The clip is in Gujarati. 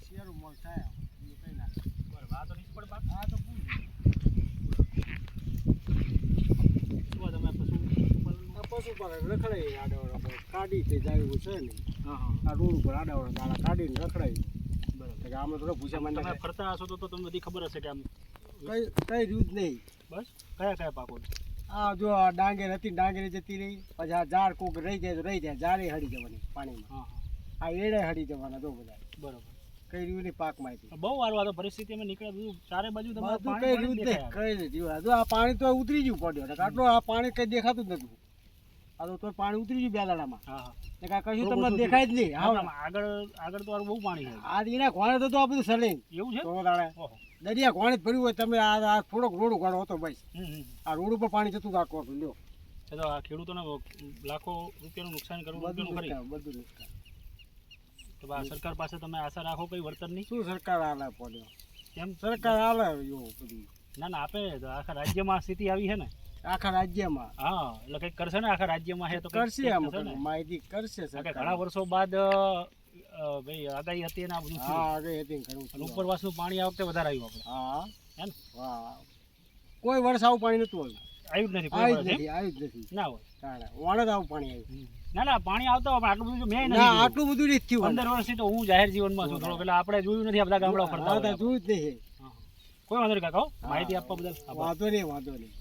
શિયાળું મોલ થાય બીજું કઈ ના બરાબર આ તો નિષ્ફળ પાક આ તો પૂરું શું તમે પશુ પશુ રખડાઈ આડાવડા કાઢી તે જાય છે ને હા હા. આ રોડ ઉપર આડાવાળા દાડા કાઢીને રખડાઈ બરાબર કે આમાં થોડો ભૂસા તમે ફરતા હશો તો તમને બધી ખબર હશે કે આમ કઈ કઈ રહ્યું જ નહીં બસ. કયા કયા પાકો? આ જો આ ડાંગેર હતી ને જતી રહી. પછી આ ઝાડ કોક રહી જાય તો રહી જાય ઝાડે હડી જવાની પાણીમાં. આ એડે હડી જવાના જો બધા. બરોબર. કઈ રહ્યું નહીં પાક હતી બહુ વાર આ તો પરિસ્થિતિમાં નીકળે બધું ચારે બાજુ તમારે કઈ રહ્યું કઈ નથી જો આ પાણી તો ઉતરી ગયું પડ્યો આટલું આ પાણી કઈ દેખાતું જ નતું આ તો પાણી ઉતરી ગયું બે દાડામાં હા. કશું તમને દેખાય જ નહીં. હા આગળ આગળ તો બહુ પાણી છે. આ એના કોણે તો આ બધું સલે એવું છે? તો દાડા દરિયા કોણે ભર્યું હોય તમે આ થોડોક રોડ ઉગાડો હતો બસ આ રોડ ઉપર પાણી જતું રાખો લ્યો. એ તો આ ખેડૂતોને લાખો રૂપિયાનું નુકસાન કરવું બધું બધું નુકસાન. તો આ સરકાર પાસે તમે આશા રાખો કઈ વળતરની શું સરકાર આલે પડ્યો કેમ? સરકાર આલે એવું બધું. ના ના આપે તો આખા રાજ્યમાં સ્થિતિ આવી છે ને. આખા રાજ્યમાં. હા એટલે કંઈક કરશે ને આખા રાજ્યમાં હે તો કરશે આમ માહિતી કરશે ઘણા વર્ષો બાદ ભાઈ આગાહી હતી આ બધું હા આગાહી હતી ઘણું ઉપરવાસનું પાણી આ વખતે વધારે આવ્યું આપણે. હા. હે ને હા. કોઈ વર્ષ આવું પાણી નતું આવ્યું. આવ્યું જ નથી આવ્યું જ નથી આવ્યું જ નથી. ના હોય. વાણદ આવું પાણી આવ્યું. ના ના પાણી આવતો આટલું બધું મેં ના આટલું બધું નથી થયું. પંદર વર્ષથી તો હું જાહેર જીવનમાં છું થોડો એટલે આપણે જોયું નથી આ બધા ગામડા ફરતા જોયું જ નહીં. કોઈ વાંધો નહીં કાકા માહિતી આપવા બદલ વાંધો નહીં વાંધો નહીં.